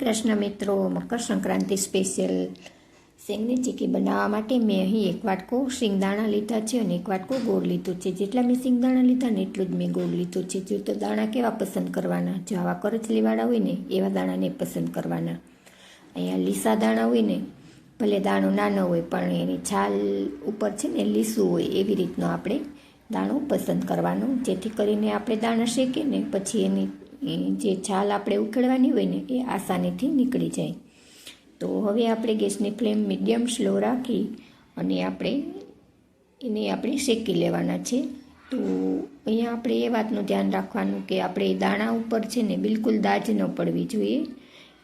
કૃષ્ણ મિત્રો, મકર સંક્રાંતિ સ્પેશિયલ શેંગની ચીકી બનાવવા માટે મેં અહીં એક વાટકો શિંગદાણા લીધા છે અને એક વાટકો ગોળ લીધું છે. જેટલા મેં શિંગદાણા લીધા ને એટલું જ મેં ગોળ લીધું છે. જો તો દાણા કેવા પસંદ કરવાના? જો આવા કરચલીવાળા હોય ને, એવા દાણાને પસંદ કરવાના. અહીંયા લીસા દાણા હોય ને, ભલે દાણો નાનો હોય, પણ એની છાલ ઉપર છે ને લીસું હોય, એવી રીતનો આપણે દાણો પસંદ કરવાનો. જેથી કરીને આપણે દાણા શેકીએ ને પછી એની જે છાલ આપણે ઉકેળવાની હોય ને, એ આસાનીથી નીકળી જાય. તો હવે આપણે ગેસની ફ્લેમ મીડિયમ સ્લો રાખી અને આપણે એને આપણે શેકી લેવાના છે. તો અહીંયા આપણે એ વાતનું ધ્યાન રાખવાનું કે આપણે દાણા ઉપર છે ને બિલકુલ દાજ ન પડવી જોઈએ.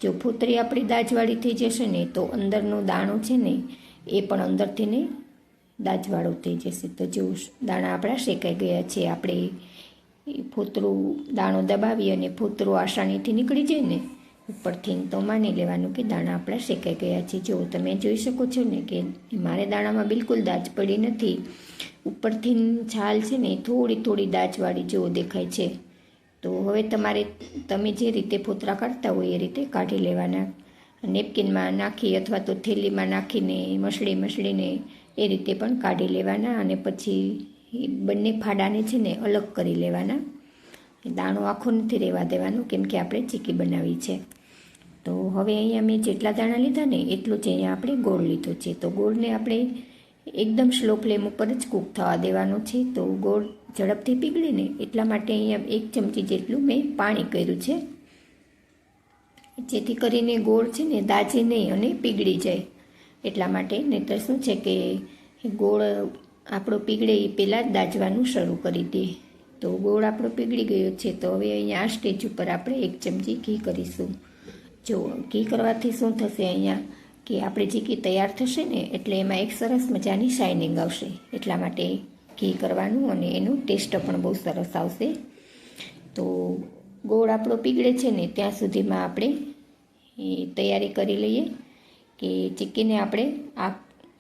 જો ફૂતરી આપણી દાજવાળી થઈ જશે ને, તો અંદરનો દાણો છે ને, એ પણ અંદરથી ને દાજવાળો થઈ જશે. તો જો દાણા આપણા શેકાઈ ગયા છે, આપણે એ ફૂતરું દાણો દબાવી અને ફૂતરું આસાનીથી નીકળી જાય ને, ઉપરથી તો માની લેવાનું કે દાણા આપણા શેકાઈ ગયા છે. જો તમે જોઈ શકો છો ને કે મારે દાણામાં બિલકુલ દાજ પડી નથી. ઉપરથી છાલ છે ને થોડી થોડી દાજવાળી જેવો દેખાય છે. તો હવે તમારે તમે જે રીતે ફોતરા કાઢતા હોય એ રીતે કાઢી લેવાના. નેપકિનમાં નાખી અથવા તો થેલીમાં નાખીને મસળી મસળીને એ રીતે પણ કાઢી લેવાના અને પછી એ બંને ફાડાને છે ને અલગ કરી લેવાના. દાણો આખો નથી રહેવા દેવાનો, કેમ કે આપણે ચીકી બનાવી છે. તો હવે અહીંયા મેં જેટલા દાણા લીધા ને એટલું જ અહીંયા આપણે ગોળ લીધો છે. તો ગોળને આપણે એકદમ સ્લો ફ્લેમ ઉપર જ કૂક થવા દેવાનો છે. તો ગોળ ઝડપથી પીગળે ને એટલા માટે અહીંયા એક ચમચી જેટલું મેં પાણી કર્યું છે. જેથી કરીને ગોળ છે ને દાજે નહીં અને પીગળી જાય. એટલા માટે નહીંતર શું છે કે ગોળ આપણો પીગળે એ પહેલાં જ દાજવાનું શરૂ કરી દે. તો ગોળ આપણો પીગળી ગયો છે, તો હવે અહીંયા આ સ્ટેજ ઉપર આપણે એક ચમચી ઘી કરીશું. જો ઘી કરવાથી શું થશે અહીંયા? કે આપણે જે ઘી તૈયાર થશે ને, એટલે એમાં એક સરસ મજાની શાઇનિંગ આવશે. એટલા માટે ઘી કરવાનું અને એનું ટેસ્ટ પણ બહુ સરસ આવશે. તો ગોળ આપણો પીગળે છે ને, ત્યાં સુધીમાં આપણે એ તૈયારી કરી લઈએ કે ચીકીને આપણે આ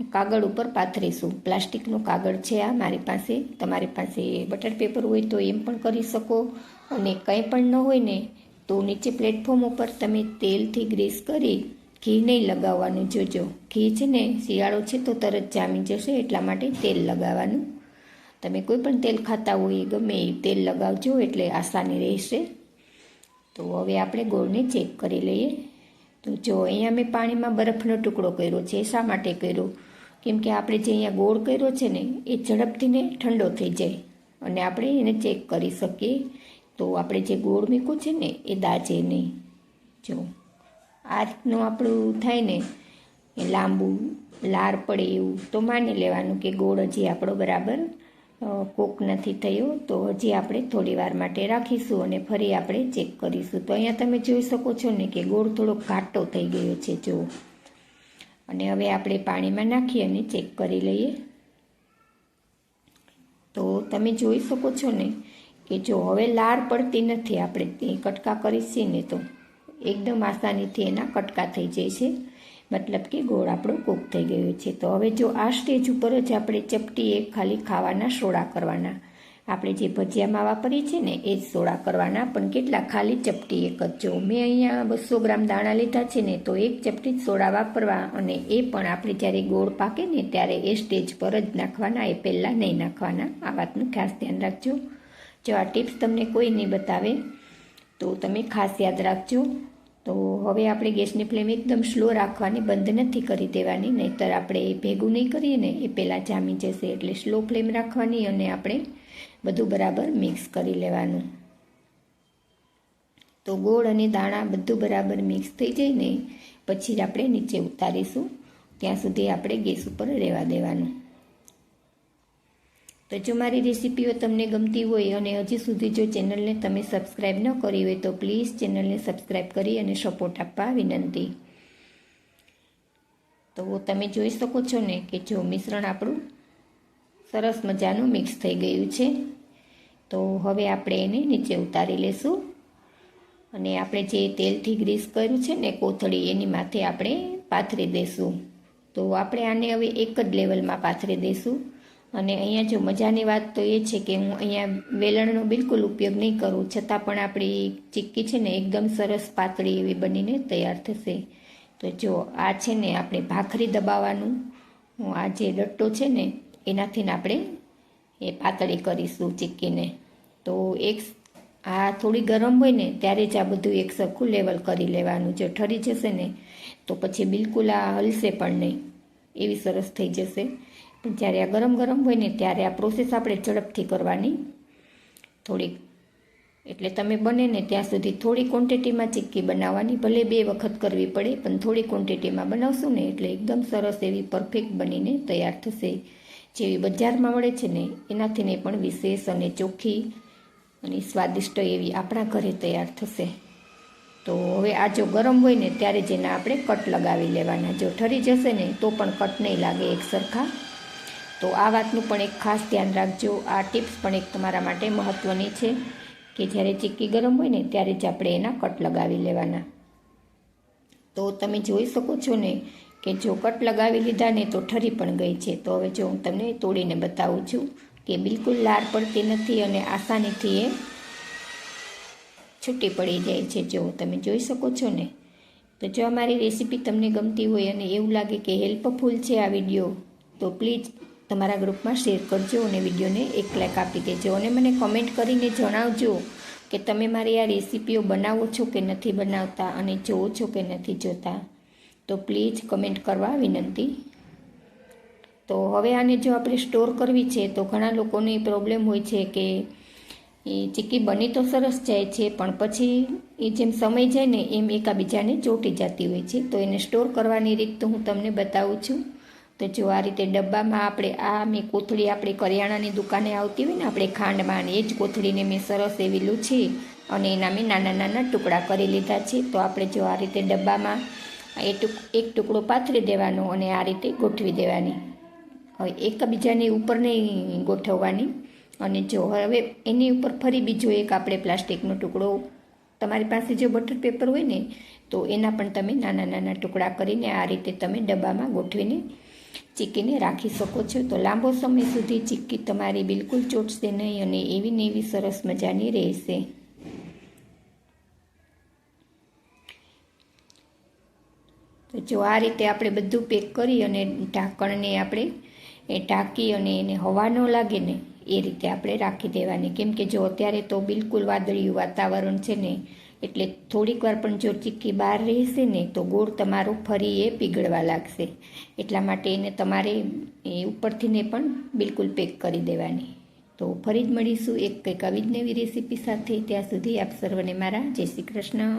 કાગળ ઉપર પાથરીશું. પ્લાસ્ટિકનું કાગળ છે આ મારી પાસે. તમારી પાસે બટર પેપર હોય તો એમ પણ કરી શકો. અને કંઈ પણ ન હોય ને તો નીચે પ્લેટફોર્મ ઉપર તમે તેલથી ગ્રીસ કરી ઘી નહીં લગાવવાનું જોજો. ઘી છે ને, શિયાળો છે તો તરત જામી જશે, એટલા માટે તેલ લગાવવાનું. તમે કોઈ પણ તેલ ખાતા હોય, ગમે એ તેલ લગાવજો એટલે આસાની રહેશે. તો હવે આપણે ગોળને ચેક કરી લઈએ. તો જો અહીંયા મેં પાણીમાં બરફનો ટુકડો કર્યો છે, શા માટે કર્યો? કેમ કે આપણે જે અહીંયા ગોળ કર્યો છે ને, એ ઝડપથી ને ઠંડો થઈ જાય અને આપણે એને ચેક કરી શકીએ. તો આપણે જે ગોળ મૂક્યો છે ને, એ દાજે નહીં. જો આ રીતનું આપણું થાય ને લાંબુ લાર પડે એવું, તો માની લેવાનું કે ગોળ હજી આપણો બરાબર કોક નથી થયો, તો હજી આપણે થોડી વાર માટે રાખીશું અને ફરી આપણે ચેક કરીશું. તો અહીંયા તમે જોઈ શકો છો ને કે ગોળ થોડો ઘાટો થઈ ગયો છે જો અને હવે આપણે પાણીમાં નાખી અને ચેક કરી લઈએ. તો તમે જોઈ શકો છો ને કે જો હવે લાર પડતી નથી, આપણે કટકા કરીશીએ ને તો. એકદમ આસાનીથી એના કટકા થઈ જાય છે. મતલબ કે ગોળ આપણો કૂક થઈ ગયો છે. તો હવે જો આ સ્ટેજ ઉપર જ આપણે ચપટી એક ખાલી ખાવાના સોડા કરવાના. આપણે જે ભજીયામાં વાપરીએ છીએ ને, એ જ સોડા કરવાના. પણ કેટલા? ખાલી ચપટી એક જ. જો મેં અહીંયા બસો ગ્રામ દાણા લીધા છે ને, તો એક ચપટી જ સોડા વાપરવા અને એ પણ આપણે જ્યારે ગોળ પાકે ને, ત્યારે એ સ્ટેજ પર જ નાખવાના, એ પહેલાં નહીં નાખવાના. આ વાતનું ખાસ ધ્યાન રાખજો. જો આ ટિપ્સ તમને કોઈ નહીં બતાવે, તો તમે ખાસ યાદ રાખજો. તો હવે આપણે ગેસની ફ્લેમ એકદમ સ્લો રાખવાની બંધ નથી કરી દેવાની, નહીતર આપણે એ ભેગું નહીં કરીએ ને, એ પહેલાં જામી જશે એટલે સ્લો ફ્લેમ રાખવાની અને આપણે બધું બરાબર મિક્સ કરી લેવાનું. તો ગોળ અને દાણા બધું બરાબર મિક્સ થઈ જાય ને, પછી આપણે નીચે ઉતારીશું. ત્યાં સુધી આપણે ગેસ ઉપર રહેવા દેવાનું. તો જો મારી રેસીપીઓ તમને ગમતી હોય અને હજી સુધી જો ચેનલને તમે સબસ્ક્રાઈબ ન કરી હોય તો પ્લીઝ ચેનલને સબસ્ક્રાઈબ કરી અને સપોર્ટ આપવા વિનંતી. તો તમે જોઈ શકો છો ને કે જો મિશ્રણ આપણું સરસ મજાનું મિક્સ થઈ ગયું છે. તો હવે આપણે એને નીચે ઉતારી લેશું. અને આપણે જે તેલથી ગ્રીસ કર્યું છે ને કોથળી એની માથે આપણે પાથરી દઈશું તો આપણે આને હવે એક જ લેવલમાં પાથરી દઈશું અને અહીંયા જો મજાની વાત તો એ છે કે હું અહીંયા વેલણનો બિલકુલ ઉપયોગ નહીં કરું, છતાં પણ આપણી ચીક્કી છે ને એકદમ સરસ પાતળી એવી બનીને તૈયાર થશે. તો જો આ છે ને આપણે ભાખરી દબાવવાનું આ જે ડટ્ટો છે ને એનાથી આપણે એ પાતળી કરીશું ચીક્કીને. તો એક આ થોડી ગરમ હોય ને ત્યારે જ આ બધું એક સરખું લેવલ કરી લેવાનું. જો ઠરી જશે ને તો પછી બિલકુલ આ હલશે પણ નહીં. એવી સરસ થઈ જશે. જ્યારે આ ગરમ ગરમ હોય ને ત્યારે આ પ્રોસેસ આપણે ઝડપથી કરવાની. થોડીક, એટલે તમે બને ને ત્યાં સુધી થોડી ક્વોન્ટિટીમાં ચીક્કી બનાવવાની, ભલે બે વખત કરવી પડે, પણ થોડી ક્વોન્ટિટીમાં બનાવશું ને એટલે એકદમ સરસ એવી પરફેક્ટ બનીને તૈયાર થશે. જેવી બજારમાં મળે છે ને, એનાથી ને પણ વિશેષ અને ચોખ્ખી અને સ્વાદિષ્ટ એવી આપણા ઘરે તૈયાર થશે. તો હવે આ જો ગરમ હોય ને, ત્યારે જેના આપણે કટ લગાવી લેવાના. જો ઠરી જશે ને, તો પણ કટ નહીં લાગે એક સરખા. તો આ વાતનું પણ એક ખાસ ધ્યાન રાખજો. આ ટિપ્સ પણ એક તમારા માટે મહત્ત્વની છે કે જ્યારે ચીક્કી ગરમ હોય ને ત્યારે જ આપણે એના કટ લગાવી લેવાના. તો તમે જોઈ શકો છો ને કે જો કટ લગાવી લીધા ને તો ઠરી પણ ગઈ છે. તો હવે જો હું તમને તોડીને બતાવું છું કે બિલકુલ લાર પડતી નથી અને આસાનીથી એ છૂટી પડી જાય છે. જો તમે જોઈ શકો છો ને, તો જો અમારી રેસીપી તમને ગમતી હોય અને એવું લાગે કે હેલ્પફુલ છે આ વીડિયો, તો પ્લીઝ તમારા ગ્રુપમાં શેર કરજો અને વિડીયોને એક લાઈક આપી દેજો. અને મને કમેન્ટ કરીને જણાવજો કે તમે મારી આ રેસીપીઓ બનાવો છો કે નથી બનાવતા અને જોવો છો કે નથી જોતા. તો પ્લીઝ કમેન્ટ કરવા વિનંતી. તો હવે આને જો આપણે સ્ટોર કરવી છે તો ઘણા લોકોને પ્રોબ્લેમ હોય છે કે એ ચીક્કી બની તો સરસ જાય છે, પણ પછી એ જેમ સમય જાય ને એમ એકાબીજાને ચોંટી જતી હોય છે. તો એને સ્ટોર કરવાની રીત તો હું તમને બતાવું છું. તો જો આ રીતે ડબ્બામાં આપણે આ મેં કોથળી આપણે કરિયાણાની દુકાને આવતી હોય ને આપણે ખાંડમાં એ જ કોથળીને મેં સરસ એવી લૂછી અને એના મેં નાના નાના ટુકડા કરી લીધા છે. તો આપણે જો આ રીતે ડબ્બામાં એ ટુક, એક ટુકડો પાથરી દેવાનો અને આ રીતે ગોઠવી દેવાની. હવે એકબીજાની ઉપર નહીં ગોઠવવાની અને જો હવે એની ઉપર ફરી બીજો એક આપણે પ્લાસ્ટિકનો ટુકડો, તમારી પાસે જો બટર પેપર હોય ને, તો એના પણ તમે નાના નાના ટુકડા કરીને આ રીતે તમે ડબ્બામાં ગોઠવીને ચીક્કીને રાખી શકો છો. તો લાંબો સમય સુધી ચીક્કી તમારી બિલકુલ ચોટશે નહીં અને એવી ને એવી સરસ મજાની રહેશે. તો જો આ રીતે આપણે બધું પેક કરી અને ઢાંકણને આપણે એ ઢાંકી અને એને હવા ન લાગે ને એ રીતે આપણે રાખી દેવાની. કેમ કે જો અત્યારે તો બિલકુલ વાદળિયું વાતાવરણ છે ને એટલે થોડીક વાર પણ જો ચીક્કી બહાર રહેશે ને તો ગોળ તમારો ફરી એ પીગળવા લાગશે. એટલા માટે એને તમારે એ ઉપરથી ને પણ બિલકુલ પેક કરી દેવાની. તો ફરી જ મળીશું એક કંઈક આવી રેસીપી સાથે. ત્યાં સુધી આપ સર્વને મારા જય શ્રી કૃષ્ણ.